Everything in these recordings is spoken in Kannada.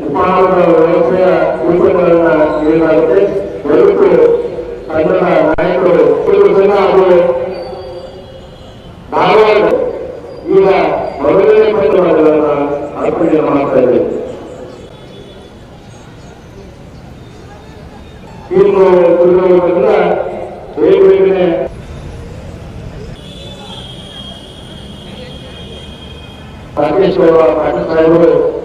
ಉಪಹಾರದ ವ್ಯವಸ್ಥೆಯ ಸೂಚನೆಗಳನ್ನ ನೀಡಲಾಗುತ್ತೆ ದಯವಿಟ್ಟು ಕನ್ನಡ ನಾಯಕರು ಕೆಲವು ಪಾಟೀಲ್ ಸಾಹೇಬರು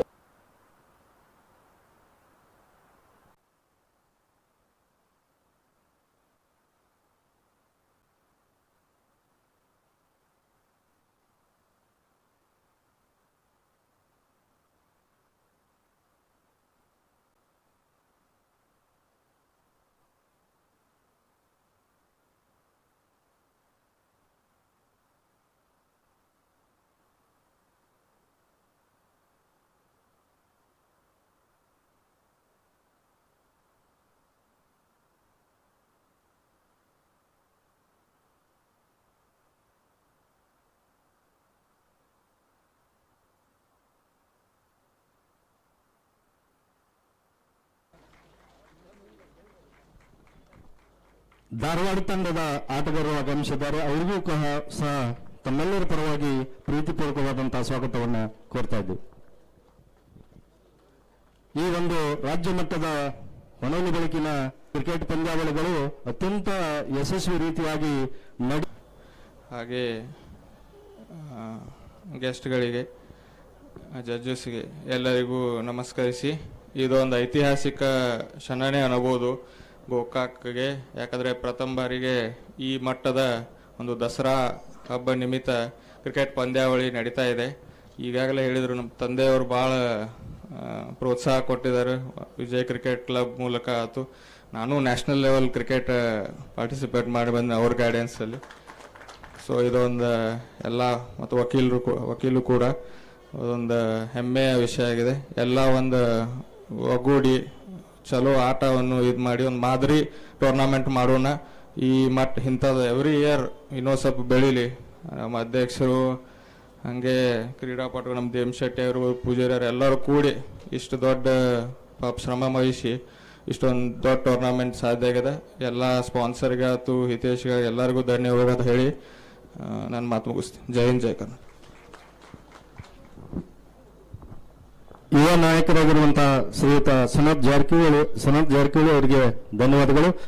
ಧಾರವಾಡ ತಂಡದ ಆಟಗಾರರು ಆಗಮಿಸಿದ್ದಾರೆ ಅವರಿಗೂ ಸಹ ತಮ್ಮೆಲ್ಲರ ಪರವಾಗಿ ಪ್ರೀತಿಪೂರ್ವಕವಾದಂತಹ ಸ್ವಾಗತವನ್ನು ಕೋರ್ತಾ ಈ ಒಂದು ರಾಜ್ಯ ಮಟ್ಟದ ಹೊನಲು ಬೆಳಕಿನ ಕ್ರಿಕೆಟ್ ಪಂದ್ಯಾವಳಿಗಳು ಅತ್ಯಂತ ಯಶಸ್ವಿ ರೀತಿಯಾಗಿ ನಡೆ ಹಾಗೆ ಗೆಸ್ಟ್ಗಳಿಗೆ ಜಡ್ಜಸ್ಗೆ ಎಲ್ಲರಿಗೂ ನಮಸ್ಕರಿಸಿ. ಇದೊಂದು ಐತಿಹಾಸಿಕ ಕ್ಷಣನೇ ಅನ್ನಬಹುದು ಗೋಕಾಕ್ಗೆ, ಯಾಕಂದರೆ ಪ್ರಥಮ ಬಾರಿಗೆ ಈ ಮಟ್ಟದ ಒಂದು ದಸರಾ ಹಬ್ಬ ನಿಮಿತ್ತ ಕ್ರಿಕೆಟ್ ಪಂದ್ಯಾವಳಿ ನಡೀತಾ ಇದೆ. ಈಗಾಗಲೇ ಹೇಳಿದರು ನಮ್ಮ ತಂದೆಯವರು ಭಾಳ ಪ್ರೋತ್ಸಾಹ ಕೊಟ್ಟಿದ್ದಾರೆ. ವಿಜಯ್ ಕ್ರಿಕೆಟ್ ಕ್ಲಬ್ ಮೂಲಕ ಆಯಿತು ನಾನು ನ್ಯಾಷನಲ್ ಲೆವೆಲ್ ಕ್ರಿಕೆಟ್ ಪಾರ್ಟಿಸಿಪೇಟ್ ಮಾಡಿ ಬಂದೆ ಅವ್ರ ಗೈಡೆನ್ಸಲ್ಲಿ ಸೊ ಇದೊಂದು ಎಲ್ಲ ಮತ್ತು ವಕೀಲರು ವಕೀಲರು ವಕೀಲು ಕೂಡ ಅದೊಂದು ಹೆಮ್ಮೆಯ ವಿಷಯ ಆಗಿದೆ. ಎಲ್ಲ ಒಂದು ಒಗ್ಗೂಡಿ ಚಲೋ ಆಟವನ್ನು ಇದು ಮಾಡಿ, ಒಂದು ಮಾದರಿ ಟೂರ್ನಮೆಂಟ್ ಮಾಡೋಣ. ಈ ಮಟ್ ಇಂಥದ್ದು ಎವ್ರಿ ಇಯರ್ ಇನ್ನೂ ಸ್ವಲ್ಪ ಬೆಳೀಲಿ. ನಮ್ಮ ಅಧ್ಯಕ್ಷರು, ಹಾಗೆ ಕ್ರೀಡಾಪಟುಗಳು, ನಮ್ಮ ದೇಮ್ ಶೆಟ್ಟಿ ಅವರು ಪೂಜಾರಿಯವರು ಎಲ್ಲರೂ ಕೂಡಿ ಇಷ್ಟು ದೊಡ್ಡ, ಪಾಪ ಶ್ರಮ ವಹಿಸಿ ಇಷ್ಟೊಂದು ದೊಡ್ಡ ಟೂರ್ನಮೆಂಟ್ ಸಾಧ್ಯ ಆಗಿದೆ. ಎಲ್ಲ ಸ್ಪಾನ್ಸರ್ಗೆ ಆಯ್ತು ಹಿತೇಶ್ಗೆ ಎಲ್ಲರಿಗೂ ಧನ್ಯವಾದ ಹೇಳಿ ನಾನು ಮಾತು ಮುಗಿಸ್ತೀನಿ. ಜೈ ಹಿಂದ್, ಜೈ ಕರ್ನಾಟಕ. ನಾಯಕರಾಗಿರುವಂತಹ ಶ್ರೀಯುತ ಸನತ್ ಜಾರಕಿಹೊಳಿ ಸನತ್ ಜಾರಕಿಹೊಳಿ ಅವರಿಗೆ ಧನ್ಯವಾದಗಳು.